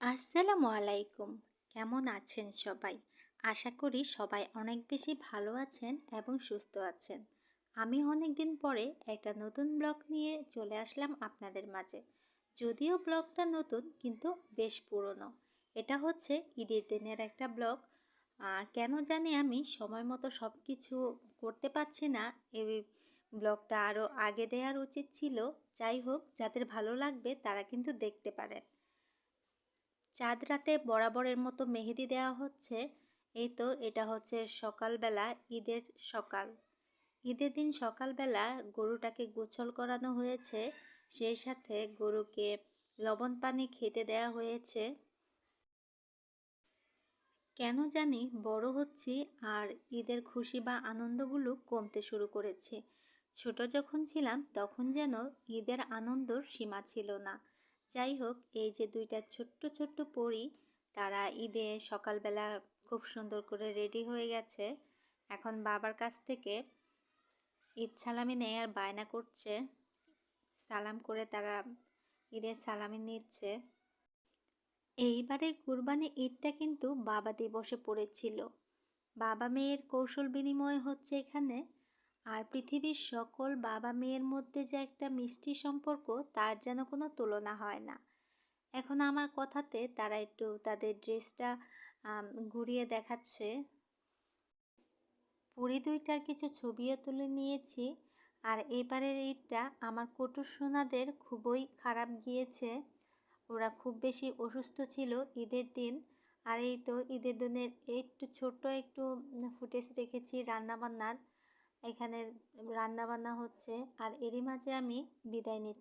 আসসালামু আলাইকুম। কেমন আছেন সবাই? আশা করি সবাই অনেক বেশি ভালো আছেন এবং সুস্থ আছেন। আমি অনেক দিন পরে একটা নতুন ব্লগ নিয়ে চলে আসলাম আপনাদের মাঝে। যদিও ব্লগটা নতুন, কিন্তু বেশ পুরনো। এটা হচ্ছে ঈদের দিনের একটা ব্লগ। কেন জানি আমি সময় মতো সব কিছু করতে পারছি না। এই ব্লগটা আরও আগে দেওয়ার উচিত ছিল। যাই হোক, যাদের ভালো লাগবে তারা কিন্তু দেখতে পারেন। চাঁদ রাতে বরাবরের মতো মেহেদি দেওয়া হচ্ছে। এই তো, এটা হচ্ছে সকালবেলা ঈদের সকাল। ঈদের দিন সকালবেলা গরুটাকে গোছল করানো হয়েছে। সেই সাথে গরুকে লবণ পানি খেতে দেওয়া হয়েছে। কেন জানি বড় হচ্ছি আর ঈদের খুশি বা আনন্দগুলো কমতে শুরু করেছে। ছোট যখন ছিলাম, তখন যেন ঈদের আনন্দর সীমা ছিল না। যাই হোক, এই যে দুইটা ছোট্ট ছোট্ট পরি, তারা ঈদে সকালবেলা খুব সুন্দর করে রেডি হয়ে গেছে। এখন বাবার কাছ থেকে ঈদ সালামি নেয়ার বায়না করছে। সালাম করে তারা ঈদের সালামি নিচ্ছে। এইবারের কুরবানি ঈদটা কিন্তু বাবা দিবসে পড়েছিল। বাবা মেয়ের কৌশল বিনিময় হচ্ছে এখানে। আর পৃথিবীর সকল বাবা মেয়ের মধ্যে যে একটা মিষ্টি সম্পর্ক, তার যেন কোনো তুলনা হয় না। এখন আমার কথাতে তারা একটু তাদের ড্রেসটা ঘুরিয়ে দেখাচ্ছে। পুরী দুইটার কিছু ছবিও তুলে নিয়েছি। আর এবারের ঈদটা আমার কটুর সোনাদের খুবই খারাপ গিয়েছে। ওরা খুব বেশি অসুস্থ ছিল ঈদের দিন। আর এই তো ঈদের দিনের একটু ছোট্ট একটু ফুটেজ রেখেছি রান্নাবান্নার। এখানে রান্নাবান্না হচ্ছে। আর এরই মাঝে আমি বিদায় নিচ্ছি।